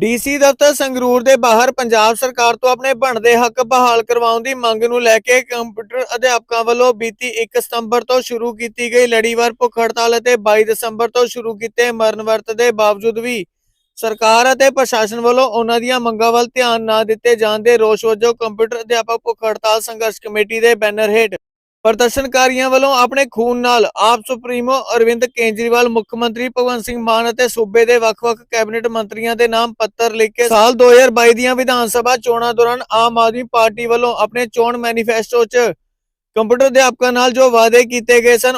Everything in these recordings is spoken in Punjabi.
ਡੀਸੀ ਦਫ਼ਤਰ ਸੰਗਰੂਰ ਦੇ ਬਾਹਰ ਪੰਜਾਬ ਸਰਕਾਰ ਤੋਂ ਆਪਣੇ ਬਣਦੇ ਹੱਕ ਬਹਾਲ ਕਰਵਾਉਣ ਦੀ ਮੰਗ ਨੂੰ ਲੈ ਕੇ ਕੰਪਿਊਟਰ ਅਧਿਆਪਕਾਂ ਵੱਲੋਂ ਬੀਤੀ 1 ਸਤੰਬਰ ਤੋਂ ਸ਼ੁਰੂ ਕੀਤੀ ਗਈ ਲੜੀਵਾਰ ਭੁੱਖ ਹੜਤਾਲ ਅਤੇ 22 ਦਸੰਬਰ ਤੋਂ ਸ਼ੁਰੂ ਕੀਤੇ ਮਰਨ ਵਰਤ ਦੇ ਬਾਵਜੂਦ ਵੀ ਸਰਕਾਰ ਅਤੇ ਪ੍ਰਸ਼ਾਸਨ ਵੱਲੋਂ ਉਹਨਾਂ ਦੀਆਂ ਮੰਗਾਂ ਵੱਲ ਧਿਆਨ ਨਾ ਦਿੱਤੇ ਜਾਣ ਦੇ ਰੋਸ ਵਜੋਂ ਕੰਪਿਊਟਰ ਅਧਿਆਪਕ ਭੁੱਖ ਹੜਤਾਲ ਸੰਘਰਸ਼ ਕਮੇਟੀ ਦੇ ਬੈਨਰ ਹੇਠ ਪ੍ਰਦਰਸ਼ਨਕਾਰੀਆਂ ਵੱਲੋਂ ਆਪਣੇ ਖੂਨ ਨਾਲ ਆਪ ਸੁਪਰੀਮੋ ਅਰਵਿੰਦ ਕੇਜਰੀਵਾਲ, ਮੁੱਖ ਮੰਤਰੀ ਭਗਵੰਤ ਸਿੰਘ ਮਾਨ ਅਤੇ ਸੂਬੇ ਦੇ ਵੱਖ-ਵੱਖ ਕੈਬਨਿਟ ਮੰਤਰੀਆਂ ਦੇ ਨਾਮ ਪੱਤਰ ਲਿਖ ਕੇ ਸਾਲ 2022 ਦੀਆਂ ਵਿਧਾਨ ਸਭਾ ਚੋਣਾਂ ਦੌਰਾਨ ਆਮ ਆਦਮੀ ਪਾਰਟੀ ਵੱਲੋਂ ਆਪਣੇ ਚੋਣ ਮੈਨੀਫੈਸਟੋ 'ਚ ਕੰਪਿਊਟਰ ਅਧਿਆਪਕਾਂ ਨਾਲ ਜੋ ਵਾਅਦੇ ਕੀਤੇ ਗਏ ਸਨ,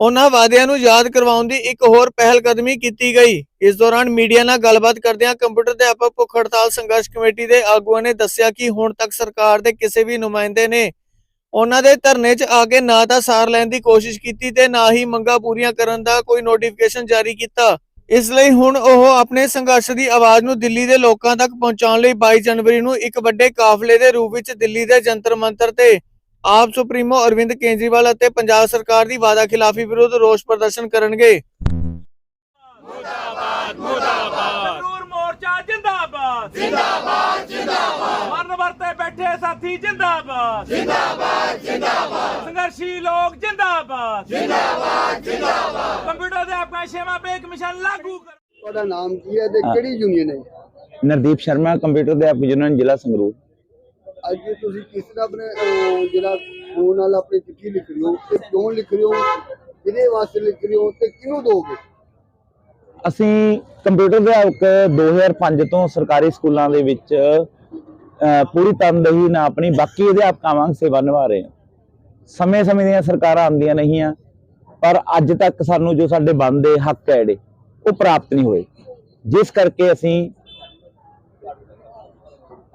ਉਹਨਾਂ ਵਾਅਦਿਆਂ ਨੂੰ ਯਾਦ ਕਰਵਾਉਣ ਦੀ ਇੱਕ ਹੋਰ ਪਹਿਲ ਕਦਮੀ ਕੀਤੀ ਗਈ। ਇਸ ਦੌਰਾਨ ਮੀਡੀਆ ਨਾਲ ਗੱਲਬਾਤ ਕਰਦਿਆਂ ਕੰਪਿਊਟਰ ਅਧਿਆਪਕ ਭੁੱਖ ਹੜਤਾਲ ਸੰਘਰਸ਼ ਕਮੇਟੀ ਦੇ ਆਗੂਆਂ ਨੇ ਦੱਸਿਆ ਕਿ ਹੁਣ ਤੱਕ ਸਰਕਾਰ ਦੇ ਕਿਸੇ ਵੀ ਨੁਮਾਇੰਦੇ ਨੇ ਉਹਨਾਂ ਦੇ ਧਰਨੇ 'ਚ ਆ ਕੇ ਨਾ ਤਾਂ ਸਾਰ ਲੈਣ ਦੀ ਕੋਸ਼ਿਸ਼ ਕੀਤੀ ਤੇ ਨਾ ਹੀ ਮੰਗਾਂ ਪੂਰੀਆਂ ਕਰਨ ਦਾ ਕੋਈ ਨੋਟੀਫਿਕੇਸ਼ਨ ਜਾਰੀ ਕੀਤਾ। ਇਸ ਲਈ ਹੁਣ ਉਹ ਆਪਣੇ ਸੰਘਰਸ਼ ਦੀ ਆਵਾਜ਼ ਨੂੰ ਦਿੱਲੀ ਦੇ ਲੋਕਾਂ ਤੱਕ ਪਹੁੰਚਾਉਣ ਲਈ 22 ਜਨਵਰੀ ਨੂੰ ਇੱਕ ਵੱਡੇ ਕਾਫਲੇ ਦੇ ਰੂਪ ਵਿੱਚ ਦਿੱਲੀ ਦੇ ਜੰਤਰ ਮੰਤਰ ਤੇ ਆਪ ਸੁਪਰੀਮੋ ਅਰਵਿੰਦ ਕੇਜਰੀਵਾਲ ਅਤੇ ਪੰਜਾਬ ਸਰਕਾਰ ਦੀ ਵਾਅਦਾ ਖਿਲਾਫੀ ਵਿਰੁੱਧ ਰੋਸ ਪ੍ਰਦਰਸ਼ਨ ਕਰਨਗੇ। ਸੰਗਰੂਰ ਮੋਰਚਾ ਜਿੰਦਾਬਾਦ। ਜਿੰਦਾਬਾਦ ਜਿੰਦਾਬਾਦ। ਮਰਨ ਵਰਤੇ ਬੈਠੇ ਸਾਥੀ ਜਿੰਦਾਬਾਦ। ਜਿੰਦਾਬਾਦ ਜਿੰਦਾਬਾਦ। ਸੰਘਰਸ਼ੀ ਲੋਕ ਜਿੰਦਾਬਾਦ। ਜਿੰਦਾਬਾਦ ਜਿੰਦਾਬਾਦ। ਕੰਪਿਊਟਰ ਦੇ ਆਪਣਾ ਛੇਵਾਂ ਪੇ ਕਮਿਸ਼ਨ ਲਾਗੂ ਕਰ। ਤੁਹਾਡਾ ਨਾਮ ਕੀ ਹੈ ਤੇ ਕਿਹੜੀ ਯੂਨੀਅਨ ਹੈ? ਨਰਦੀਪ ਸ਼ਰਮਾ ਕੰਪਿਊਟਰ ਦੇ ਆਪ ਯੂਨੀਅਨ ਜ਼ਿਲ੍ਹਾ ਸੰਗਰੂਰ। ਅੱਜ ਤੁਸੀਂ ਕਿਸ ਤਰ੍ਹਾਂ ਆਪਣੇ ਜਿਹੜਾ ਫੋਨ ਨਾਲ ਆਪਣੀ ਚਿੱਠੀ ਲਿਖ ਰਹੇ ਹੋ ਤੇ ਕਿਉਂ ਲਿਖ ਰਹੇ ਹੋ ਕਿਹਦੇ ਵਾਸਤੇ ਲਿਖ ਰਹੇ ਹੋ ਤੇ ਕਿਹਨੂੰ ਦੋਗੇ? ਅਸੀਂ ਕੰਪਿਊਟਰ ਅਧਿਆਪਕ 2005 ਤੋਂ ਸਰਕਾਰੀ ਸਕੂਲਾਂ ਦੇ ਵਿੱਚ ਪੂਰੀ ਤਨਦੇਹੀ ਨਾਲ ਆਪਣੀ ਬਾਕੀ ਅਧਿਆਪਕਾਂ ਵਾਂਗ ਸੇਵਾ ਨਿਭਾ ਰਹੇ ਹਾਂ। ਸਮੇਂ-ਸਮੇਂ ਦੀਆਂ ਸਰਕਾਰਾਂ ਆਉਂਦੀਆਂ ਨਹੀਂ ਆ ਪਰ ਅੱਜ ਤੱਕ ਸਾਨੂੰ ਜੋ ਸਾਡੇ ਬਣਦੇ ਹੱਕ ਹੈ ਜਿਹੜੇ ਉਹ ਪ੍ਰਾਪਤ ਨਹੀਂ ਹੋਏ। ਜਿਸ ਕਰਕੇ ਅਸੀਂ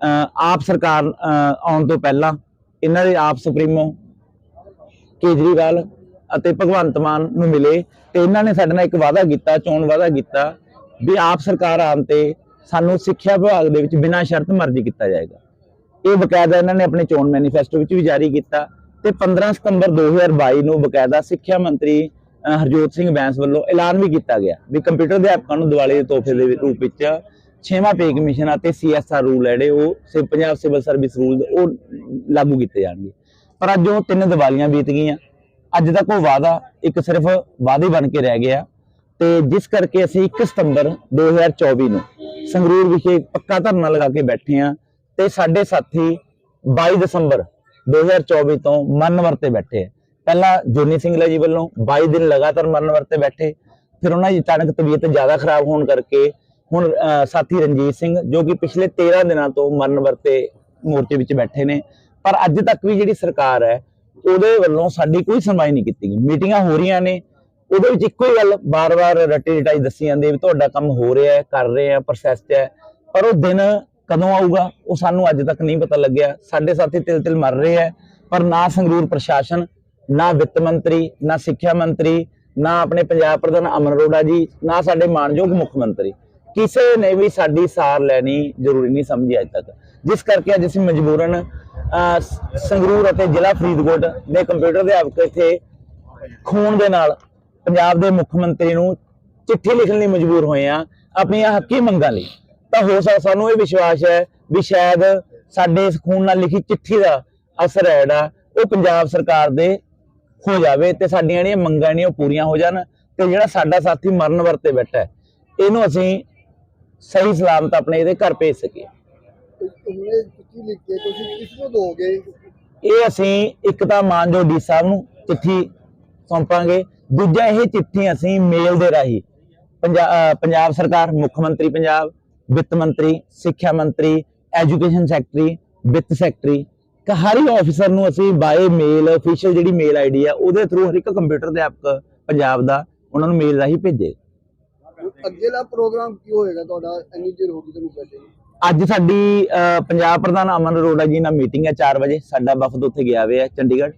ਅਹ, ਆਪ ਸਰਕਾਰ ਅਹ, ਆਉਣ ਤੋਂ ਪਹਿਲਾਂ ਇਹਨਾਂ ਦੇ ਆਪ ਸੁਪਰੀਮੋ ਕੇਜਰੀਵਾਲ ਅਤੇ ਭਗਵੰਤ ਮਾਨ ਨੂੰ ਮਿਲੇ ਤੇ ਇਹਨਾਂ ਨੇ ਸਾਡੇ ਨਾਲ ਇੱਕ ਵਾਅਦਾ ਕੀਤਾ ਚੋਣ ਵਾਅਦਾ ਕੀਤਾ ਵੀ ਆਪ ਸਰਕਾਰ ਆਉਣ ਤੇ ਸਾਨੂੰ ਸਿੱਖਿਆ ਵਿਭਾਗ ਦੇ ਵਿੱਚ ਬਿਨਾਂ ਸ਼ਰਤ ਮਰਜ਼ੀ ਕੀਤਾ ਜਾਏਗਾ। ਇਹ ਬਕਾਇਦਾ ਇਹਨਾਂ ਨੇ ਆਪਣੇ ਚੋਣ ਮੈਨੀਫੈਸਟੋ ਵਿੱਚ ਵੀ ਜਾਰੀ ਕੀਤਾ ਤੇ 15 ਸਤੰਬਰ 2022 ਨੂੰ ਬਕਾਇਦਾ ਸਿੱਖਿਆ ਮੰਤਰੀ ਹਰਜੋਤ ਸਿੰਘ ਬੈਂਸ ਵੱਲੋਂ ਐਲਾਨ ਵੀ ਕੀਤਾ ਗਿਆ ਵੀ ਕੰਪਿਊਟਰ ਅਧਿਆਪਕਾਂ ਨੂੰ ਦਿਵਾਲੀ ਦੇ ਤੋਹਫੇ ਦੇ ਰੂਪ ਵਿੱਚ ਛੇਵਾਂ ਪੇ ਕਮਿਸ਼ਨ ਅਤੇ ਸੀਐਸਆਰ ਰੂਲ ਜਿਹੜੇ ਉਹ ਸਿ- ਪੰਜਾਬ ਸਿਵਲ ਸਰਵਿਸ ਰੂਲ ਉਹ ਲਾਗੂ ਕੀਤੇ ਜਾਣਗੇ। ਪਰ ਅੱਜ ਉਹ ਤਿੰਨ ਦੀਵਾਲੀਆਂ ਬੀਤ ਗਈਆਂ। ਅੱਜ ਤੱਕ ਉਹ ਵਾਅਦਾ ਇੱਕ ਸਿਰਫ ਵਾਅਦੇ ਬਣ ਕੇ ਰਹਿ ਗਿਆ ਤੇ ਜਿਸ ਕਰਕੇ ਅਸੀਂ 1 ਸਤੰਬਰ 2024 ਨੂੰ ਸੰਗਰੂਰ ਵਿਖੇ ਪੱਕਾ ਧਰਨਾ ਲਗਾ ਕੇ ਬੈਠੇ ਹਾਂ ਤੇ ਸਾਡੇ ਸਾਥੀ 22 ਦਸੰਬਰ 2024 ਤੋਂ ਮਰਨ ਵਰਤੇ ਬੈਠੇ ਪਹਿਲਾਂ ਜੋਨੀ ਸਿੰਘਲਾ ਜੀ ਵੱਲੋਂ 22 ਦਿਨ ਲਗਾਤਾਰ ਮਰਨ ਵਰਤੇ ਬੈਠੇ। ਫਿਰ ਉਹਨਾਂ ਦੀ ਅਚਾਨਕ ਤਬੀਅਤ ਜ਼ਿਆਦਾ ਖਰਾਬ ਹੋਣ ਕਰਕੇ ਹੁਣ ਸਾਥੀ ਰਣਜੀਤ ਸਿੰਘ ਜੋ ਕਿ ਪਿਛਲੇ 13 ਦਿਨਾਂ ਤੋਂ ਮਰਨ ਵਰਤੇ ਮੋਰਚੇ ਵਿੱਚ ਬੈਠੇ ਨੇ। ਪਰ ਅੱਜ ਤੱਕ ਵੀ ਜਿਹੜੀ ਸਰਕਾਰ ਹੈ, ਉਹਦੇ ਵੱਲੋਂ ਸਾਡੀ ਕੋਈ ਸੁਣਵਾਈ ਨਹੀਂ ਕੀਤੀ ਗਈ। ਮੀਟਿੰਗਾਂ ਹੋ ਰਹੀਆਂ ਨੇ। ਉਹਦੇ ਵਿੱਚ ਇੱਕੋ ਹੀ ਗੱਲ ਬਾਰ-ਬਾਰ ਰੱਟੀ ਰਟਾਈ ਦੱਸੀ ਜਾਂਦੀ ਵੀ ਤੁਹਾਡਾ ਕੰਮ ਹੋ ਰਿਹਾ ਹੈ ਕਰ ਰਹੇ ਆ ਪ੍ਰੋਸੈਸ 'ਚ ਹੈ। ਪਰ ਉਹ ਦਿਨ ਕਦੋਂ ਆਊਗਾ ਉਹ ਸਾਨੂੰ ਅੱਜ ਤੱਕ ਨਹੀਂ ਪਤਾ ਲੱਗਿਆ। ਸਾਡੇ ਸਾਥੀ ਤਿਲ-ਤਿਲ ਮਰ ਰਹੇ ਹੈ ਪਰ ਨਾ ਸੰਗਰੂਰ ਪ੍ਰਸ਼ਾਸਨ ਨਾ ਵਿੱਤ ਮੰਤਰੀ ਨਾ ਸਿੱਖਿਆ ਮੰਤਰੀ ਨਾ ਆਪਣੇ ਪੰਜਾਬ ਪ੍ਰਧਾਨ ਅਮਨ ਅਰੋੜਾ ਜੀ ਨਾ ਸਾਡੇ ਮਾਨਯੋਗ ਮੁੱਖ ਮੰਤਰੀ। ਕਿਸੇ ਨੇ ਵੀ ਸਾਡੀ ਸਾਰ ਲੈਣੀ ਜ਼ਰੂਰੀ ਨਹੀਂ ਸਮਝੀ ਅੱਜ ਤੱਕ। ਜਿਸ ਕਰਕੇ ਅੱਜ ਅਸੀਂ ਮਜਬੂਰਨ ਅਹ, ਸੰਗਰੂਰ ਅਤੇ ਜ਼ਿਲ੍ਹਾ ਫਰੀਦਕੋਟ ਦੇ ਕੰਪਿਊਟਰ ਅਧਿਆਪਕ ਇੱਥੇ ਖੂਨ ਦੇ ਨਾਲ ਪੰਜਾਬ ਦੇ ਮੁੱਖ ਮੰਤਰੀ ਨੂੰ ਚਿੱਠੀ ਲਿਖਣ ਲਈ ਮਜਬੂਰ ਹੋਏ ਆ ਆਪਣੀਆਂ ਹੱਕੀ ਮੰਗਾਂ ਲਈ। ਤਾਂ ਹੋ ਸਕਦਾ ਸਾਨੂੰ ਇਹ ਵਿਸ਼ਵਾਸ ਹੈ ਵੀ ਸ਼ਾਇਦ ਸਾਡੇ ਇਸ ਖੂਨ ਨਾਲ ਲਿਖੀ ਚਿੱਠੀ ਦਾ ਅਸਰ ਹੈ ਜਿਹੜਾ ਉਹ ਪੰਜਾਬ ਸਰਕਾਰ ਦੇ ਹੋ ਜਾਵੇ ਤੇ ਸਾਡੀਆਂ ਜਿਹੜੀਆਂ ਮੰਗਾਂ ਨੇ ਉਹ ਪੂਰੀਆਂ ਹੋ ਜਾਣ ਤੇ ਜਿਹੜਾ ਸਾਡਾ ਸਾਥੀ ਮਰਨ ਵਰਤੇ ਬੈਠਾ ਹੈ ਇਹਨੂੰ ਅਸੀਂ ਸਹੀ ਸਲਾਮਤ ਆਪਣੇ ਇਹਦੇ ਘਰ ਭੇਜ ਸਕੀਏ। ਤੇ ਤੁਮਨੇ ਚਿੱਠੀ ਲਿਖ ਕੇ ਤੁਸੀਂ ਕਿਸ ਨੂੰ ਦੋਗੇ? ਇਹ ਅਸੀਂ ਇੱਕ ਤਾਂ ਮਾਨਜੋ ਡੀ ਸਾਹਿਬ ਨੂੰ ਚਿੱਠੀ ਸੌਂਪਾਂਗੇ ਦੂਜਾ ਇਹ ਚਿੱਠੀ ਅਸੀਂ ਮੇਲ ਦੇ ਰਾਹੀਂ ਪੰਜਾਬ ਸਰਕਾਰ ਮੁੱਖ ਮੰਤਰੀ ਪੰਜਾਬ ਵਿੱਤ ਮੰਤਰੀ ਸਿੱਖਿਆ ਮੰਤਰੀ ਐਜੂਕੇਸ਼ਨ ਸੈਕਟਰੀ ਵਿੱਤ ਸੈਕਟਰੀ ਹਰ ਆਫੀਸਰ ਨੂੰ ਅਸੀਂ ਬਾਏ ਮੇਲ ਅਫੀਸ਼ੀਅਲ ਜਿਹੜੀ ਮੇਲ ਆਈਡੀ ਆ ਉਹਦੇ ਥਰੂ ਹਰ ਇੱਕ ਕੰਪਿਊਟਰ ਅਧਿਆਪਕ ਪੰਜਾਬ ਦਾ ਉਹਨਾਂ ਨੂੰ ਮੇਲ ਰਾਹੀਂ ਭੇਜੇ। ਅੱਗੇਲਾ ਪ੍ਰੋਗਰਾਮ ਕੀ ਹੋਏਗਾ ਤੁਹਾਡਾ? ਇੰਨੀ ਦੇਰ ਹੋ ਗਈ ਤੁਹਾਨੂੰ ਬੈਠੇ। ਅੱਜ ਸਾਡੀ ਪੰਜਾਬ ਪ੍ਰਧਾਨ ਅਮਨ ਅਰੋੜਾ ਜੀ ਨਾਲ ਮੀਟਿੰਗ ਹੈ 4 ਵਜੇ ਸਾਡਾ ਵਫਦ ਉੱਥੇ ਗਿਆ ਹੋਇਆ ਹੈ ਚੰਡੀਗੜ੍ਹ।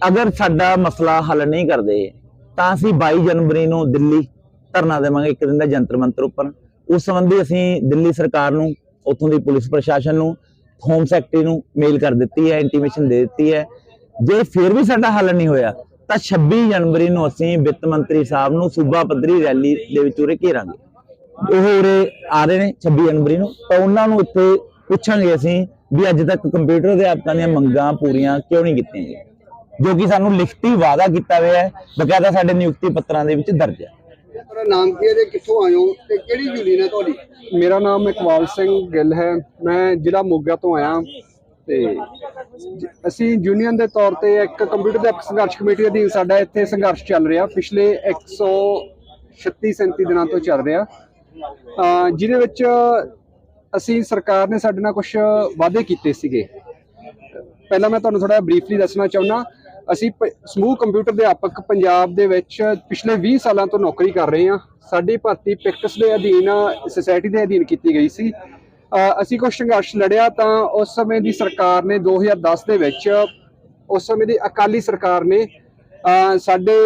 ਅਗਰ ਸਾਡਾ ਮਸਲਾ ਹੱਲ ਨਹੀਂ ਕਰਦੇ, ਤਾਂ ਅਸੀਂ 22 ਜਨਵਰੀ ਨੂੰ ਦਿੱਲੀ ਧਰਨਾ ਦੇਵਾਂਗੇ, ਇੱਕ ਦਿਨ ਦਾ ਜੰਤਰ ਮੰਤਰ ਉੱਪਰ। ਉਸ ਸੰਬੰਧੀ ਅਸੀਂ ਦਿੱਲੀ ਸਰਕਾਰ ਨੂੰ, ਉੱਥੋਂ ਦੀ ਪੁਲਿਸ ਪ੍ਰਸ਼ਾਸਨ ਨੂੰ, ਹੋਮ ਸੈਕਟਰੀ ਨੂੰ ਮੇਲ ਕਰ ਦਿੱਤੀ ਹੈ, ਇੰਟੀਮੇਸ਼ਨ ਦੇ ਦਿੱਤੀ ਹੈ। ਜੇ ਫਿਰ ਵੀ ਸਾਡਾ ਹੱਲ ਨਹੀਂ ਹੋਇਆ, ਤਾਂ 26 ਜਨਵਰੀ ਨੂੰ ਅਸੀਂ ਵਿੱਤ ਮੰਤਰੀ ਸਾਹਿਬ ਨੂੰ ਸੂਬਾ ਪੱਧਰੀ ਰੈਲੀ ਦੇ ਵਿੱਚ ਉਰੇ ਘੇਰਾਂਗੇ। ਉਹ ਉਰੇ ਆ ਰਹੇ ਨੇ 26 ਜਨਵਰੀ ਨੂੰ। ਤਾਂ ਉਹਨਾਂ ਨੂੰ ਇੱਥੇ ਪੁੱਛਾਂਗੇ ਅਸੀਂ ਵੀ ਅੱਜ ਤੱਕ ਕੰਪਿਊਟਰ ਅਧਿਆਪਕਾਂ ਦੀਆਂ ਮੰਗਾਂ ਪੂਰੀਆਂ ਕਿਉਂ ਨਹੀਂ ਕੀਤੀਆਂ ਗਈਆਂ? ਜੋ ਕਿ ਸਾਨੂੰ ਲਿਖਤੀ ਵਾਅਦਾ ਕੀਤਾ ਹੋਇਆ ਹੈ ਬਕਾਇਦਾ ਸਾਡੇ ਨਿਯੁਕਤੀ ਪੱਤਰਾਂ ਦੇ ਵਿੱਚ ਦਰਜ ਹੈ। ਤੁਹਾਡਾ ਨਾਮ ਕੀ ਹੈ ਤੇ ਕਿੱਥੋਂ ਆਏ ਹੋ ਤੇ ਕਿਹੜੀ ਯੂਨੀਅਨ ਹੈ ਤੁਹਾਡੀ? ਮੇਰਾ ਨਾਮ ਇਕਬਾਲ ਸਿੰਘ ਗਿੱਲ ਹੈ। ਮੈਂ ਜ਼ਿਲ੍ਹਾ ਮੋਗਾ ਤੋਂ ਆਇਆ। ਤੇ ਅਸੀਂ ਯੂਨੀਅਨ ਦੇ ਤੌਰ ਤੇ ਇੱਕ ਕੰਪਿਊਟਰ ਦੇ ਸੰਘਰਸ਼ ਕਮੇਟੀ ਅਧੀਨ ਸਾਡਾ ਇੱਥੇ ਸੰਘਰਸ਼ ਚੱਲ ਰਿਹਾ। ਪਿਛਲੇ 136 37 ਦਿਨਾਂ ਤੋਂ ਚੱਲ ਰਿਹਾ। ਜਿਹਦੇ ਵਿੱਚ ਅਸੀਂ ਸਰਕਾਰ ਨੇ ਸਾਡੇ ਨਾਲ ਕੁਝ ਵਾਅਦੇ ਕੀਤੇ ਸੀਗੇ। ਪਹਿਲਾਂ ਮੈਂ ਤੁਹਾਨੂੰ ਥੋੜਾ ਬਰੀਫਲੀ ਦੱਸਣਾ ਚਾਹੁੰਦਾ। ਅਸੀਂ ਪ- ਸਮੂਹ ਕੰਪਿਊਟਰ ਅਧਿਆਪਕ ਪੰਜਾਬ ਦੇ ਵਿੱਚ ਪਿਛਲੇ 20 ਸਾਲਾਂ ਤੋਂ ਨੌਕਰੀ ਕਰ ਰਹੇ ਹਾਂ। ਸਾਡੀ ਭਰਤੀ ਪਿਕਟਸ ਦੇ ਅਧੀਨ ਸੁਸਾਇਟੀ ਦੇ ਅਧੀਨ ਕੀਤੀ ਗਈ ਸੀ। ਅਸੀਂ ਕੁਝ ਸੰਘਰਸ਼ ਲੜਿਆ ਤਾਂ ਉਸ ਸਮੇਂ ਦੀ ਸਰਕਾਰ ਨੇ 2010 ਦੇ ਵਿੱਚ ਉਸ ਸਮੇਂ ਦੀ ਅਕਾਲੀ ਸਰਕਾਰ ਨੇ ਸਾਡੇ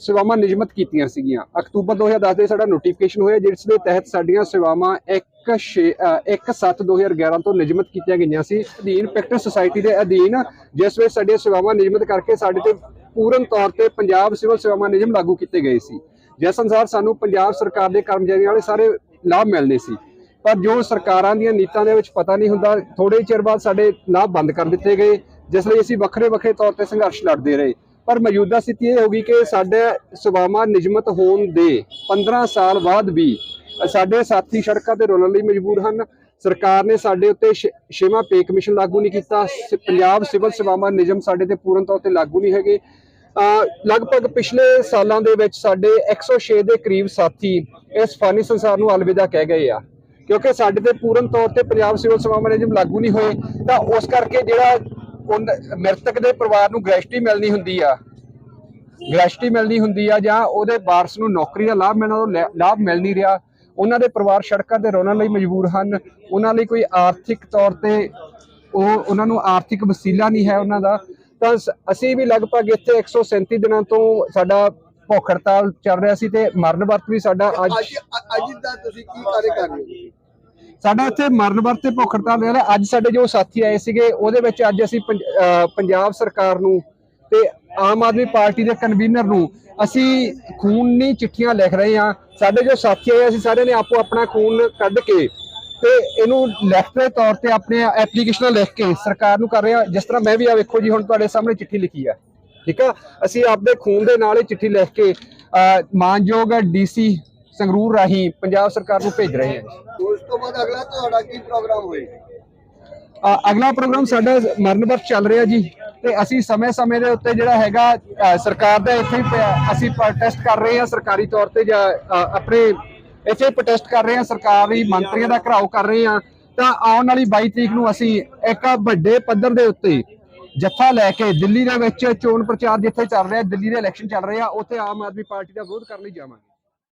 ਸੇਵਾਵਾਂ ਨਿਯਮਤ ਕੀਤੀਆਂ ਸੀਗੀਆਂ। ਅਕਤੂਬਰ 2010 ਦੇ ਸਾਡਾ ਨੋਟੀਫਿਕੇਸ਼ਨ ਹੋਇਆ, ਜਿਸ ਦੇ ਤਹਿਤ ਸਾਡੀਆਂ ਸੇਵਾਵਾਂ 1/7/2011 ਤੋਂ ਨਿਯਮਤ ਕੀਤੀਆਂ ਗਈਆਂ ਸੀ। ਅਧੀਨ ਪਿਕਟਸ ਸੁਸਾਇਟੀ ਦੇ ਅਧੀਨ ਜਿਸ ਵਿੱਚ ਸਾਡੀਆਂ ਸੇਵਾਵਾਂ ਨਿਯਮਤ ਕਰਕੇ ਸਾਡੇ ਤੇ ਪੂਰਨ ਤੌਰ ਤੇ ਪੰਜਾਬ ਸਿਵਲ ਸੇਵਾਵਾਂ ਨਿਯਮ ਲਾਗੂ ਕੀਤੇ ਗਏ ਸੀ। ਜਿਸ ਅਨੁਸਾਰ ਸਾਨੂੰ ਪੰਜਾਬ ਸਰਕਾਰ ਦੇ ਕਰਮਚਾਰੀਆਂ ਵਾਲੇ ਸਾਰੇ ਲਾਭ ਮਿਲਦੇ ਸੀ। ਪਰ ਜੋ ਸਰਕਾਰਾਂ ਦੀਆਂ ਨੀਤਾਂ ਦੇ ਵਿੱਚ ਪਤਾ ਨਹੀਂ ਹੁੰਦਾ ਥੋੜੇ ਚਿਰ ਬਾਅਦ ਸਾਡੇ ਲਾਭ ਬੰਦ ਕਰ ਦਿੱਤੇ ਗਏ, ਜਿਸ ਲਈ ਅਸੀਂ ਵੱਖਰੇ ਵੱਖਰੇ ਤੌਰ ਤੇ ਸੰਘਰਸ਼ ਲੜਦੇ ਰਹੇ। ਪਰ ਮੌਜੂਦਾ ਸਥਿਤੀ ਇਹ ਹੋ ਗਈ ਕਿ ਸਾਡੇ ਸੇਵਾਵਾਂ ਨਿਯਮਤ ਹੋਣ ਦੇ 15 ਸਾਲ ਬਾਅਦ ਵੀ ਸਾਡੇ ਸਾਥੀ ਸੜਕਾਂ ਤੇ ਰੋਲਣ ਲਈ ਮਜਬੂਰ ਹਨ। ਸਰਕਾਰ ਨੇ ਸਾਡੇ ਉੱਤੇ ਛ- ਛੇਵਾਂ ਪੇ ਕਮਿਸ਼ਨ ਲਾਗੂ ਨਹੀਂ ਕੀਤਾ। ਸ- ਪੰਜਾਬ ਸਿਵਲ ਸੇਵਾਵਾਂ ਨਿਯਮ ਸਾਡੇ ਤੇ ਪੂਰਨ ਤੌਰ ਤੇ ਲਾਗੂ ਨਹੀਂ ਹੈਗੇ। ਲਗਭਗ ਪਿਛਲੇ ਸਾਲਾਂ ਦੇ ਵਿੱਚ ਸਾਡੇ 106 ਦੇ ਕਰੀਬ ਸਾਥੀ ਇਸ ਫਾਨੀ ਸੰਸਾਰ ਨੂੰ ਅਲਵਿਦਾ ਕਹਿ ਗਏ ਆ। ਕਿਉਂਕਿ ਸਾਡੇ ਤੇ ਪੂਰਨ ਤੌਰ ਤੇ ਪੰਜਾਬ ਸਿਵਲ ਸੇਵਾਵਾਂ ਨਿਯਮ ਲਾਗੂ ਨਹੀਂ ਹੋਏ, ਤਾਂ ਉਸ ਕਰਕੇ ਜਿਹੜਾ ਉਨ- ਮ੍ਰਿਤਕ ਦੇ ਪਰਿਵਾਰ ਨੂੰ ਗ੍ਰੈਜੂਟੀ ਮਿਲਣੀ ਹੁੰਦੀ ਆ। ਗ੍ਰੈਜੂਟੀ ਮਿਲਣੀ ਹੁੰਦੀ ਆ ਜਾਂ ਉਹਦੇ ਵਾਰਸ ਨੂੰ ਨੌਕਰੀ ਦਾ ਲਾਭ ਮਿਲਣਾ ਉਹ ਲਾਭ ਮਿਲ ਨਹੀਂ ਰਿਹਾ। ਉਹਨਾਂ ਦੇ ਪਰਿਵਾਰ ਸੜਕਾਂ ਤੇ ਰੋਣ ਲਈ ਮਜਬੂਰ ਹਨ। ਉਹਨਾਂ ਲਈ ਕੋਈ ਆਰਥਿਕ ਤੌਰ ਤੇ ਉਹ ਉਹਨਾਂ ਨੂੰ ਆਰਥਿਕ ਵਸੀਲਾ ਨਹੀਂ ਹੈ ਉਹਨਾਂ ਦਾ। ਤਾਂ ਅਸੀਂ ਵੀ ਲਗਭਗ ਇੱਥੇ 137 ਦਿਨਾਂ ਤੋਂ ਸਾਡਾ ਭੁੱਖ ਹੜਤਾਲ ਚੱਲ ਰਿਹਾ ਸੀ ਤੇ ਮਰਨ ਵਰਤ ਵੀ ਸਾਡਾ ਅੱਜ ਅੱਜ ਦਾ ਤੁਸੀਂ ਕੀ ਕਾਰਜ ਕਰ ਰਹੇ ਹੋ? ਸਾਡਾ ਇੱਥੇ ਮਰਨ ਵਰਤ ਭੁੱਖ ਹੜਤਾਲ ਰਿਹਾ ਅੱਜ ਸਾਡੇ ਜੋ ਸਾਥੀ ਆਏ ਸੀਗੇ ਉਹਦੇ ਵਿੱਚ ਅੱਜ ਅਸੀਂ ਪੰਜਾਬ ਸਰਕਾਰ ਨੂੰ ਤੇ ਆਮ ਆਦਮੀ ਪਾਰਟੀ ਦੇ ਕਨਵੀਨਰ ਨੂੰ ਅਸੀਂ ਖੂਨੀ ਚਿੱਠੀਆਂ ਲਿਖ ਰਹੇ ਹਾਂ। ਸਾਡੇ ਜੋ ਸਾਥੀ ਆਏ ਅਸੀਂ ਸਾਰਿਆਂ ਨੇ ਆਪੋ ਆਪਣਾ ਖੂਨ ਕੱਢ ਕੇ ਤੇ ਇਹਨੂੰ ਲਿਖਤ ਤੌਰ ਤੇ ਆਪਣੇ ਐਪਲੀਕੇਸ਼ਨਾਂ ਲਿਖ ਕੇ ਸਰਕਾਰ ਨੂੰ ਕਰ ਰਹੇ ਹਾਂ। ਜਿਸ ਤਰ੍ਹਾਂ ਮੈਂ ਵੀ ਆ ਵੇਖੋ ਜੀ ਹੁਣ ਤੁਹਾਡੇ ਸਾਹਮਣੇ ਚਿੱਠੀ ਲਿਖੀ ਆ। ਠੀਕ ਆ? ਅਸੀਂ ਆਪਦੇ ਖੂਨ ਦੇ ਨਾਲ ਇਹ ਚਿੱਠੀ ਲਿਖ ਕੇ ਅਹ, ਮਾਨਯੋਗ ਡੀਸੀ ਸੰਗਰੂਰ ਰਾਹੀਂ ਪੰਜਾਬ ਸਰਕਾਰ ਨੂੰ ਭੇਜ ਰਹੇ ਹਾਂ। ਤੋਂ ਬਾਅਦ ਅਗਲਾ ਤੁਹਾਡਾ ਕੀ ਪ੍ਰੋਗਰਾਮ ਹੋਏਗਾ? ਅਗਲਾ ਪ੍ਰੋਗਰਾਮ ਸਾਡਾ ਮਰਨ ਚੱਲ ਰਿਹਾ ਜੀ ਤੇ ਅਸੀਂ ਸਮੇਂ-ਸਮੇਂ ਦੇ ਉੱਤੇ ਜਿਹੜਾ ਹੈਗਾ ਸਰਕਾਰ ਦਾ ਇੱਥੇ ਅਸੀਂ ਪ੍ਰੋਟੈਸਟ ਕਰ ਰਹੇ ਹਾਂ ਸਰਕਾਰੀ ਤੌਰ ਤੇ ਜਾਂ ਆਪਣੇ ਇੱਥੇ ਪ੍ਰੋਟੈਸਟ ਕਰ ਰਹੇ ਹਾਂ, ਸਰਕਾਰੀ ਮੰਤਰੀਆਂ ਦਾ ਘਰਾਓ ਕਰ ਰਹੇ ਹਾਂ, ਤਾਂ ਆਉਣ ਵਾਲੀ 22 ਤਰੀਕ ਨੂੰ ਅਸੀਂ ਇੱਕ ਵੱਡੇ ਪੱਧਰ ਦੇ ਉੱਤੇ ਜੱਥਾ ਲੈ ਕੇ ਦਿੱਲੀ ਦੇ ਵਿੱਚ ਚੋਣ ਪ੍ਰਚਾਰ ਜਿੱਥੇ ਚੱਲ ਰਿਹਾ, ਦਿੱਲੀ ਦੇ ਇਲੈਕਸ਼ਨ ਚੱਲ ਰਹੇ ਆ, ਉੱਥੇ ਆਮ ਆਦਮੀ ਪਾਰਟੀ ਦਾ ਵਿਰੋਧ ਕਰਨ ਲਈ ਜਾਵਾਂਗੇ।